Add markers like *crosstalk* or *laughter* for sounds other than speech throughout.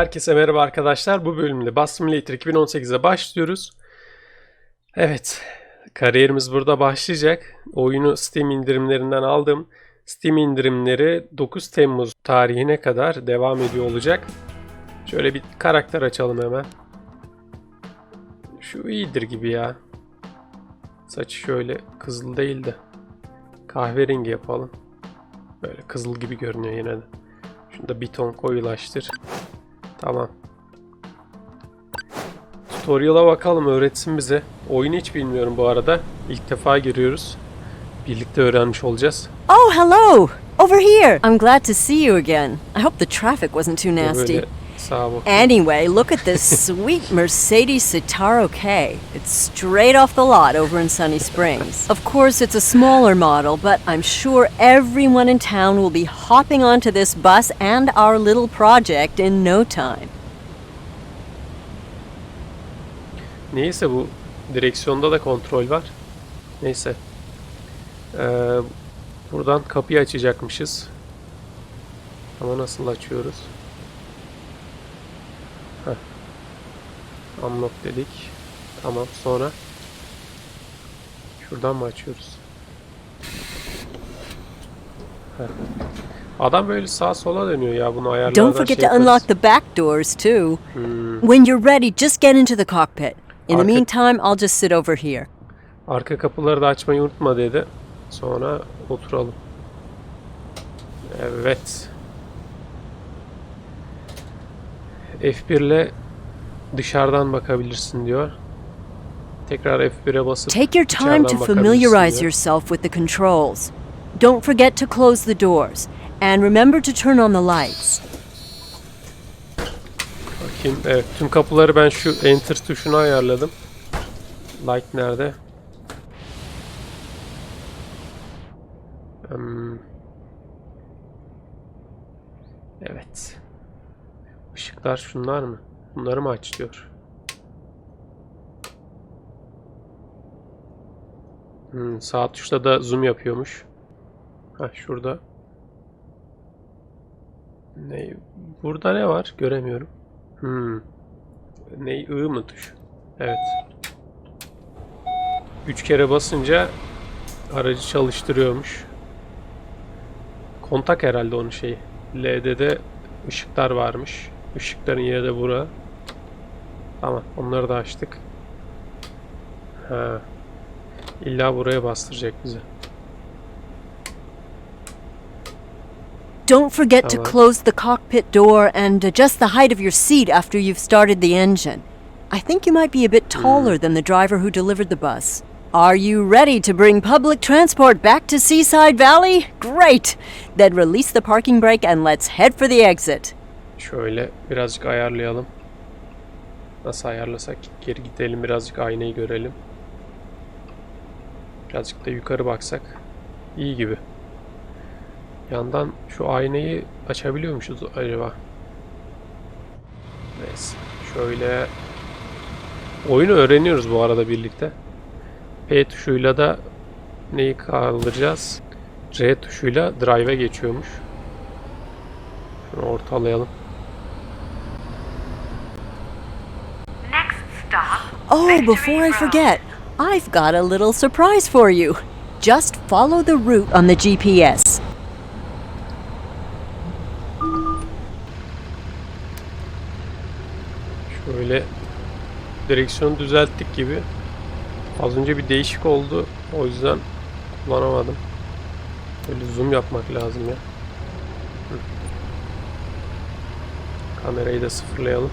Herkese merhaba arkadaşlar. Bu bölümde Bus Simulator 2018'e başlıyoruz. Evet, kariyerimiz burada başlayacak. Oyunu Steam indirimlerinden aldım. Steam indirimleri 9 Temmuz tarihine kadar devam ediyor olacak. Şöyle bir karakter açalım hemen. Şu iyidir gibi ya. Saçı şöyle kızıl değil de kahverengi yapalım. Böyle kızıl gibi görünüyor yine de. Şunu da bir ton koyulaştır. Tamam. Tutorial'a bakalım öğretsin bize. Oyunu hiç bilmiyorum bu arada. İlk defa giriyoruz. Birlikte öğrenmiş olacağız. Oh, hello! Over here! I'm glad to see you again. I hope the traffic wasn't too nasty. Böyle sağa bak. Anyway, look at this *laughs* sweet Mercedes Citaro K. It's straight off the lot over in Sunny Springs. Of course, it's a smaller model, but I'm sure everyone in town will be hopping onto this bus and our little project in no time. Neyse bu direksiyonda da kontrol var. Neyse. Ee, buradan kapıyı açacakmışız. Ama nasıl açıyoruz? Heh. Unlock dedik. Tamam sonra şuradan mı açıyoruz? Heh. Adam böyle sağa sola dönüyor ya bunu ayarlardan Don't forget şey to unlock the back doors, too. Hmm. When you're ready, just get into the cockpit. In the meantime, I'll just sit over here. Arka kapıları da açmayı unutma dedi. Sonra oturalım. Evet. F1 ile dışarıdan bakabilirsin diyor. Tekrar F1'e basıp Take your time to familiarize yourself with the controls. Don't forget to close the doors. And remember to turn on the lights. Bakayım. Evet, tüm kapıları ben şu Enter tuşuna ayarladım. Light nerede? Hmm. Evet. Işıklar şunlar mı? Bunları mı aç diyor. Hmm, sağ tuşla da zoom yapıyormuş. Ha şurada. Ne? Burada ne var? Göremiyorum. Hmm. Ne? I mı tuş? Evet. Üç kere basınca aracı çalıştırıyormuş. Kontak herhalde onun şeyi. L'de de ışıklar varmış. Işıkların yeri de bura. Tamam. Onları da açtık. Ha. İlla buraya bastıracak bizi. Don't forget to close the cockpit door and adjust the height of your seat after you've started the engine. I think you might be a bit taller than the driver who delivered the bus. Are you ready to bring public transport back to Seaside Valley? Great! Then release the parking brake and let's head for the exit. Şöyle birazcık ayarlayalım. Nasıl ayarlasak geri gidelim birazcık aynayı görelim. Birazcık da yukarı baksak iyi gibi. Yandan şu aynayı açabiliyormuşuz acaba? Neyse. Şöyle oyunu öğreniyoruz bu arada birlikte. P tuşuyla da neyi kaldıracağız? R tuşuyla drive'e geçiyormuş. Şunu ortalayalım. Next stop. Oh, before I forget, I've got a little surprise for you. Just follow the route on the GPS. Şöyle direksiyonu düzelttik gibi. Az önce bir değişik oldu. O yüzden kullanamadım. Böyle zoom yapmak lazım ya. Kamerayı da sıfırlayalım.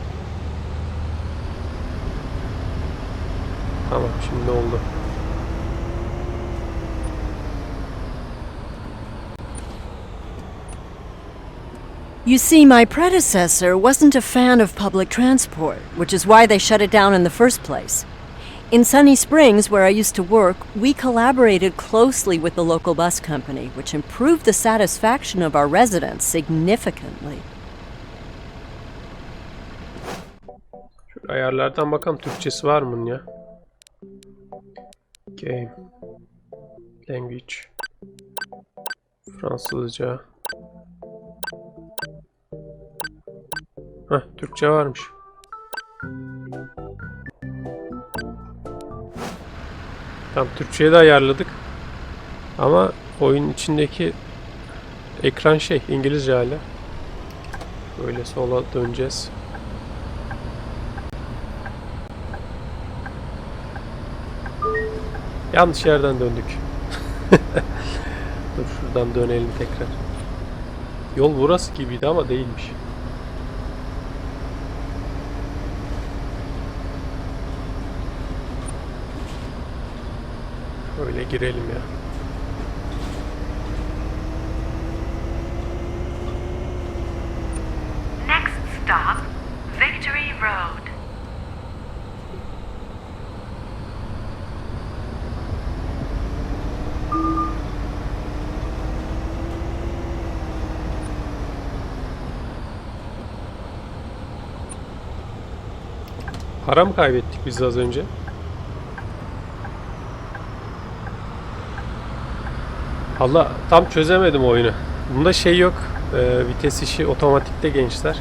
Tamam şimdi oldu. You see, my predecessor wasn't a fan of public transport, which is why they shut it down in the first place. In Sunny Springs, where I used to work, we collaborated closely with the local bus company, which improved the satisfaction of our residents significantly. Şöyle ayarlardan bakalım Türkçesi var mı ya? Game. Language. Fransızca. Heh, Türkçe varmış. Tam Türkçe'ye de ayarladık. Ama oyun içindeki ekran şey İngilizce hala. Böyle sola döneceğiz. Yanlış yerden döndük. *laughs* Dur şuradan dönelim tekrar. Yol burası gibiydi ama değilmiş. Şöyle girelim ya. Next stop, Victory Road. Para mı kaybettik biz az önce? Allah tam çözemedim oyunu. Bunda şey yok. e, vites işi otomatikte gençler.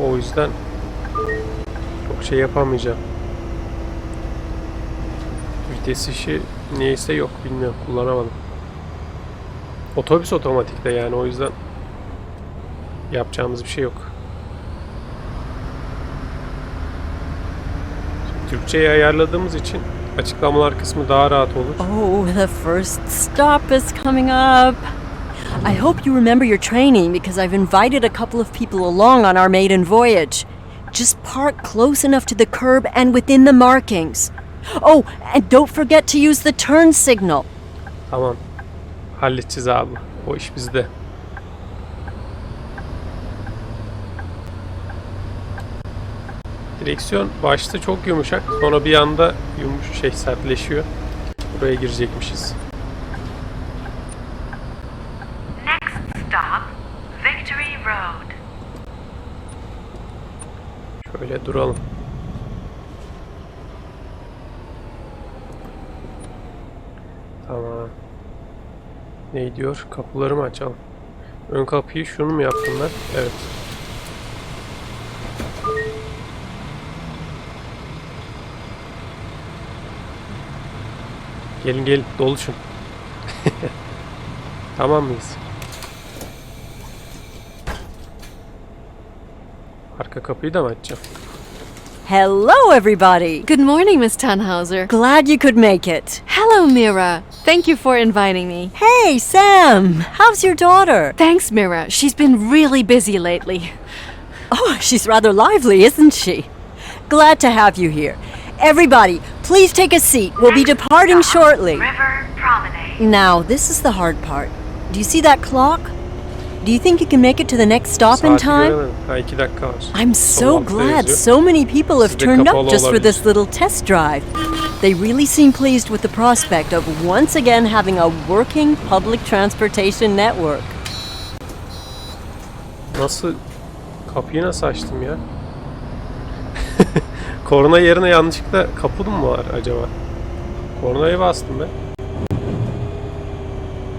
O yüzden çok şey yapamayacağım. Vites işi niyeyse yok bilmiyorum kullanamadım. Otobüs otomatikte yani o yüzden yapacağımız bir şey yok. Türkçe'yi ayarladığımız için açıklamalar kısmı daha rahat olur. Oh, the first stop is coming up. I hope you remember your training because I've invited a couple of people along on our maiden voyage. Just park close enough to the curb and within the markings. Oh, and don't forget to use the turn signal. Tamam. Halledeceğiz abi. O iş bizde. Direksiyon başta çok yumuşak. Sonra bir anda yumuş şey sertleşiyor. Buraya girecekmişiz. Next stop, Victory Road. Şöyle duralım. Tamam. Ne diyor? Kapıları mı açalım? Ön kapıyı şunu mu yaptımlar? Evet. Gelin gelin doluşun. *laughs* tamam mıyız? Arka kapıyı da mı açacağım? Hello, everybody. Good morning, Miss Tannhauser. Glad you could make it. Hello, Mira. Thank you for inviting me. Hey, Sam. How's your daughter? Thanks, Mira. She's been really busy lately. Oh, she's rather lively, isn't she? Glad to have you here. Everybody, please take a seat. We'll be departing Stop, shortly. River Promenade. Now, this is the hard part. Do you see that clock? Do you think you can make it to the next stop in time? göremedim. Ha iki dakika var. I'm so Sol glad yazıyor. so many people have Sizde turned kapalı up just for olabilir. this little test drive. They really seem pleased with the prospect of once again having a working public transportation network. Nasıl kapıyı nasıl açtım ya? *laughs* Korna yerine yanlışlıkla kapı mı var acaba? Kornaya bastım be.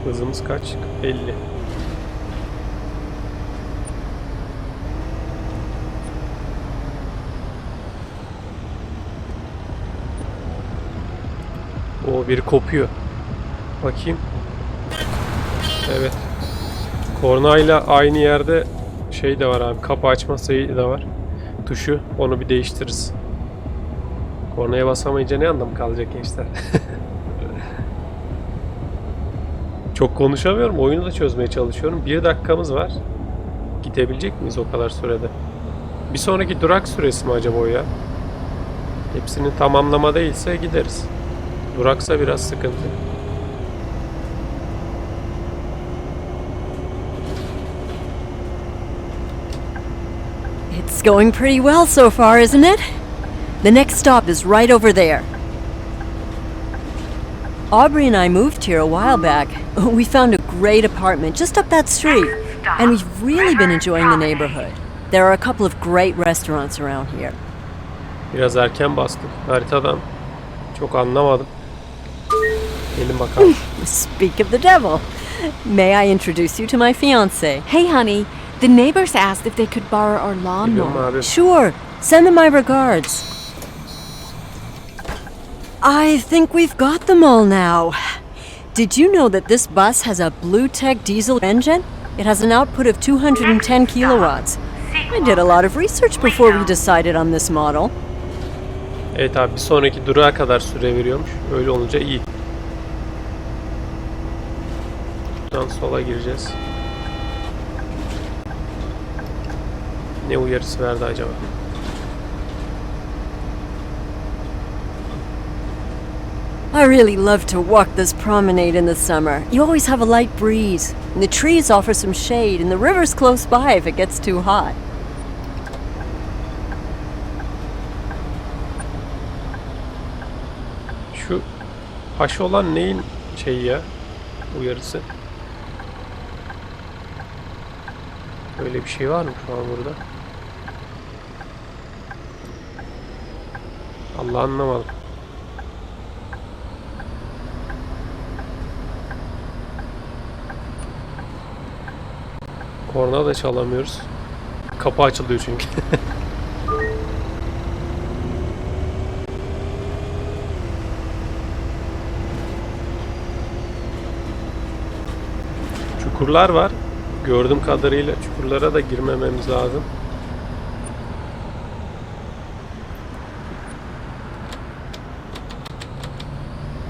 Hızımız kaç? 50. O biri kopuyor. Bakayım. Evet. Kornayla aynı yerde şey de var abi. Kapı açma sayı da var. Tuşu. Onu bir değiştiririz. Kornaya basamayınca ne anlamı kalacak gençler? *laughs* Çok konuşamıyorum. Oyunu da çözmeye çalışıyorum. Bir dakikamız var. Gidebilecek miyiz o kadar sürede? Bir sonraki durak süresi mi acaba o ya? Hepsini tamamlama değilse gideriz. Duraksa biraz sıkıntı. It's going pretty well so far, isn't it? The next stop is right over there. Aubrey and I moved here a while back. We found a great apartment just up that street, and we've really been enjoying the neighborhood. There are a couple of great restaurants around here. Biraz erken bastık. Haritadan çok anlamadım. Gelin bakalım. *laughs* Speak of the devil. May I introduce you to my fiance? Hey, honey. The neighbors asked if they could borrow our Biliyorum lawnmower. Sure. Send them my regards. I think we've got them all now. Did you know that this bus has a Blue Tech diesel engine? It has an output of 210 kilowatts. I did a lot of research before we decided on this model. Evet abi bir sonraki durağa kadar süre veriyormuş. Öyle olunca iyi. Buradan sola gireceğiz. Ne uyarısı verdi acaba? I really love to walk this promenade in the summer. You always have a light breeze, and the trees offer some shade, and the river's close by if it gets too hot. Şu haş olan neyin şeyi ya? Uyarısı. Böyle bir şey var mı şu an burada? Allah anlamadım. Korna da çalamıyoruz. Kapı açılıyor çünkü. *laughs* Çukurlar var. Gördüğüm kadarıyla çukurlara da girmememiz lazım.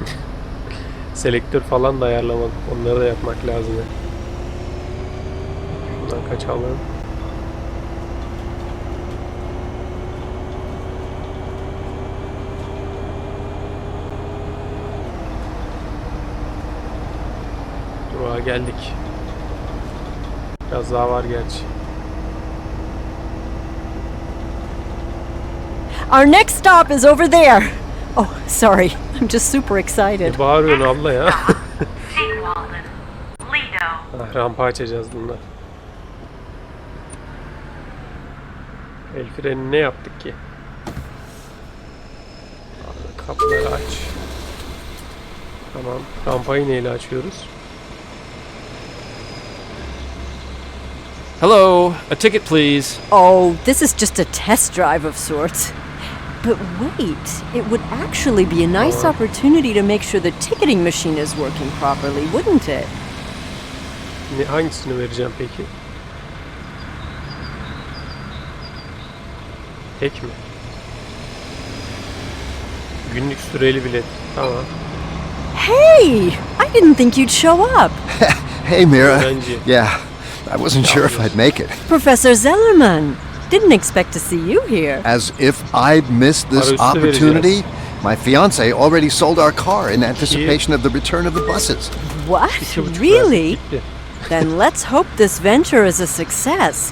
*laughs* Selektör falan da ayarlamadım. Onları da yapmak lazım. ya. Kaçalım. Durağa geldik. Biraz daha var gerçi. Our next stop is over there. Oh, sorry. I'm just super excited. Ne bağırıyorsun abla ya? *laughs* Ah, rampa açacağız bunlar. El freni ne yaptık ki? Abi, Kapıları aç. Tamam. Rampayı neyle açıyoruz? Hello, a ticket please. Oh, this is just a test drive of sorts. But wait, it would actually be a nice oh. opportunity to make sure the ticketing machine is working properly, wouldn't it? Ne, hangisini vereceğim peki? Tek mi? Günlük süreli bilet. Tamam. Hey, I didn't think you'd show up. *laughs* Hey, Mira. Öğrenci. Yeah, I wasn't sure if I'd make it. Professor Zellerman. Didn't expect to see you here. As if I'd missed this Para opportunity. My fiance already sold our car in anticipation of the return of the buses. What? Really? Then let's hope this venture is a success.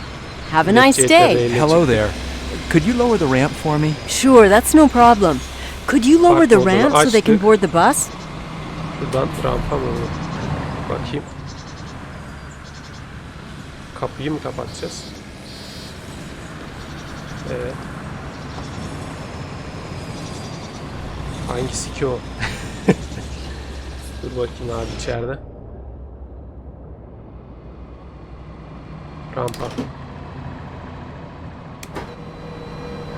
Have a nice day. Hello there. Could you lower the ramp for me? Sure, that's no problem. Could you lower Park the modunu ramp so they can açtık. board the bus? Şuradan rampa mı? olur? Bakayım. Kapıyı mı kapatacağız? Evet. Hangisi ki o? *laughs* Dur bakayım abi içeride. Rampa.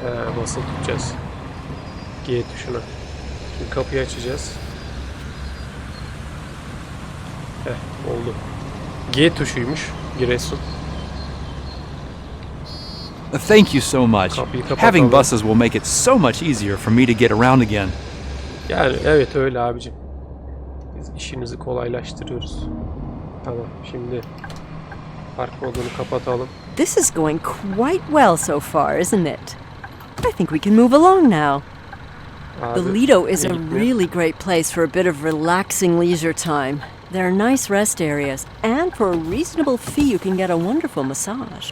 He, basılı tutacağız. G tuşuna. Şimdi kapıyı açacağız. Heh, oldu. G tuşuymuş. Giresun. Thank you so much. Having buses will make it so much easier for me to get around again. Yani evet öyle abicim. Biz işimizi kolaylaştırıyoruz. Tamam şimdi park modunu kapatalım. This is going quite well so far, isn't it? I think we can move along now. Uh, Abi, The Lido is a really great place for a bit of relaxing leisure time. There are nice rest areas, and for a reasonable fee, you can get a wonderful massage.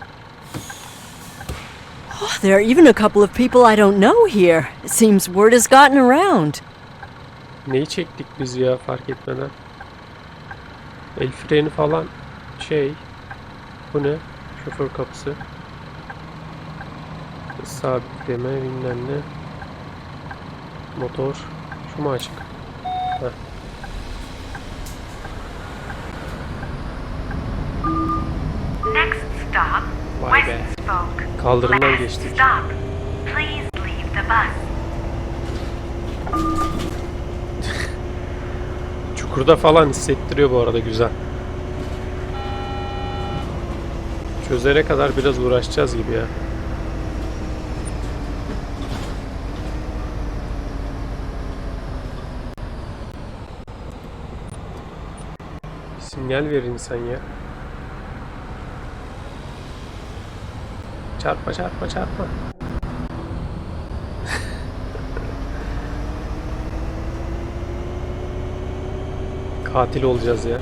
Oh, there are even a couple of people I don't know here. It seems word has gotten around. Neyi çektik biz ya fark etmeden? El freni falan şey. Bu ne? Şoför kapısı. Sabitleme bilmem ne. Motor. Şu mu açık? Heh. Stop, folk. Kaldırımdan geçtik. *laughs* Çukurda falan hissettiriyor bu arada güzel. Çözene kadar biraz uğraşacağız gibi ya. Sinyal verin sen ya. Çarpma çarpma çarpma. *laughs* Katil olacağız ya.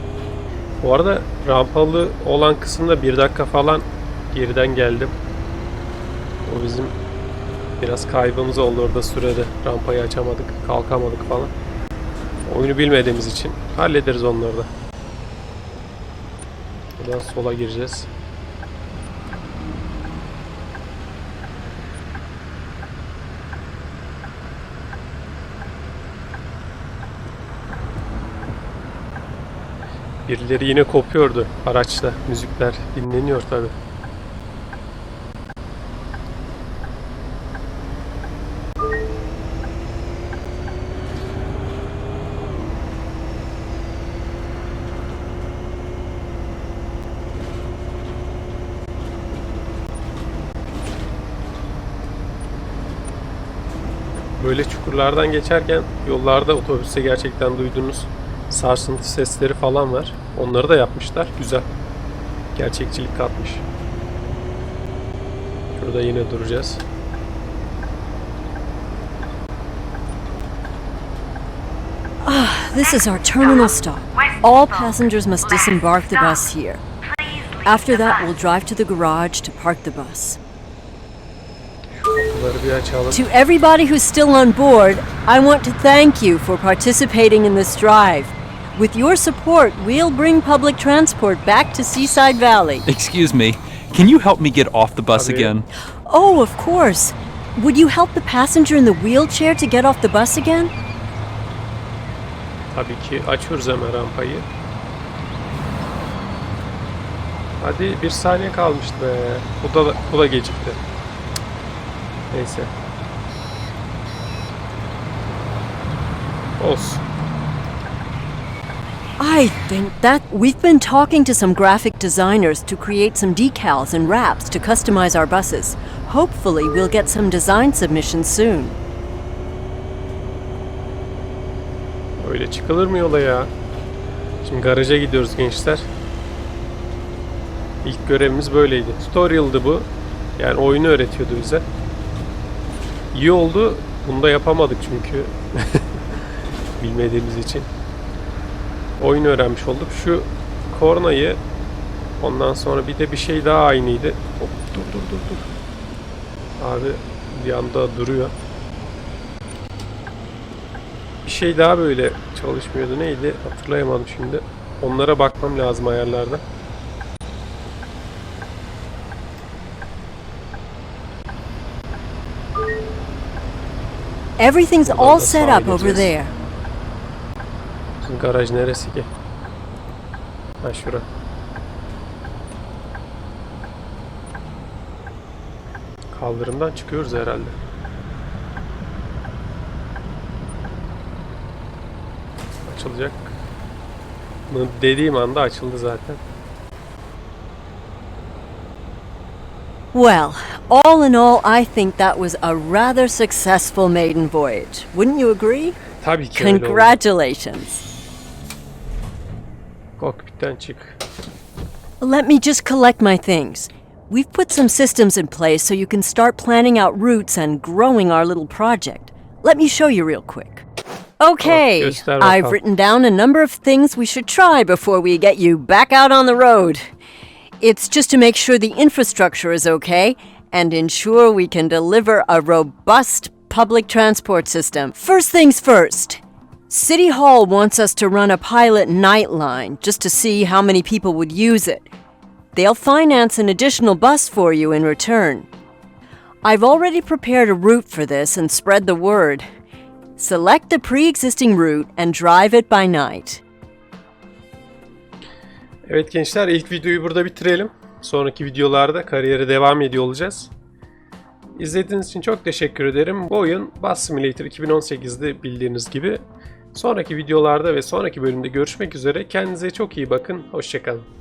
Bu arada rampalı olan kısımda bir dakika falan geriden geldim. O bizim biraz kaybımız oldu orada sürede. Rampayı açamadık, kalkamadık falan. Oyunu bilmediğimiz için hallederiz onları da. Buradan sola gireceğiz. Birileri yine kopuyordu araçta. Müzikler dinleniyor tabi. Böyle çukurlardan geçerken yollarda otobüste gerçekten duyduğunuz sarsıntı sesleri falan var. Onları da yapmışlar. Güzel. Gerçekçilik katmış. Şurada yine duracağız. This is our terminal stop. All passengers must disembark the bus here. After that, we'll drive to the garage to park the bus. Kapıları bir açalım. To everybody who's still on board, I want to thank you for participating in this drive. With your support, we'll bring public transport back to Seaside Valley. Excuse me, can you help me get off the bus Tabii. again? Oh, of course. Would you help the passenger in the wheelchair to get off the bus again? Tabii ki açıyoruz hemen rampayı. Hadi bir saniye kalmıştı be. Bu da, bu da gecikti. Neyse. Olsun. I think that we've been talking to some graphic designers to create some decals and wraps to customize our buses. Hopefully, we'll get some design submissions soon. Öyle çıkılır mı yola ya? Şimdi garaja gidiyoruz gençler. İlk görevimiz böyleydi. Tutorial'dı bu. Yani oyunu öğretiyordu bize. İyi oldu. Bunu da yapamadık çünkü. *laughs* Bilmediğimiz için. Oyun öğrenmiş olduk. Şu kornayı ondan sonra bir de bir şey daha aynıydı. Hop, dur dur dur dur. Abi bir anda duruyor. Bir şey daha böyle çalışmıyordu. Neydi? Hatırlayamadım şimdi. Onlara bakmam lazım ayarlarda. Everything's all set up over there. Garaj neresi ki? Ha şura. Kaldırımdan çıkıyoruz herhalde. Açılacak. Bunu dediğim anda açıldı zaten. Well, all in all, I think that was a rather successful maiden voyage. Wouldn't you agree? Tabii ki öyle oldu. Congratulations. Kokpitten çık. Let me just collect my things. We've put some systems in place so you can start planning out routes and growing our little project. Let me show you real quick. Okay, göster I've written down a number of things we should try before we get you back out on the road. It's just to make sure the infrastructure is okay and ensure we can deliver a robust public transport system. First things first. City Hall wants us to run a pilot night line just to see how many people would use it. They'll finance an additional bus for you in return. I've already prepared a route for this and spread the word. Select the pre existing route and drive it by night. Evet gençler ilk videoyu burada bitirelim. Sonraki videolarda kariyere devam ediyor olacağız. İzlediğiniz için çok teşekkür ederim. Bu oyun Bus Simulator 2018'de bildiğiniz gibi. Sonraki videolarda ve sonraki bölümde görüşmek üzere. Kendinize çok iyi bakın. Hoşçakalın.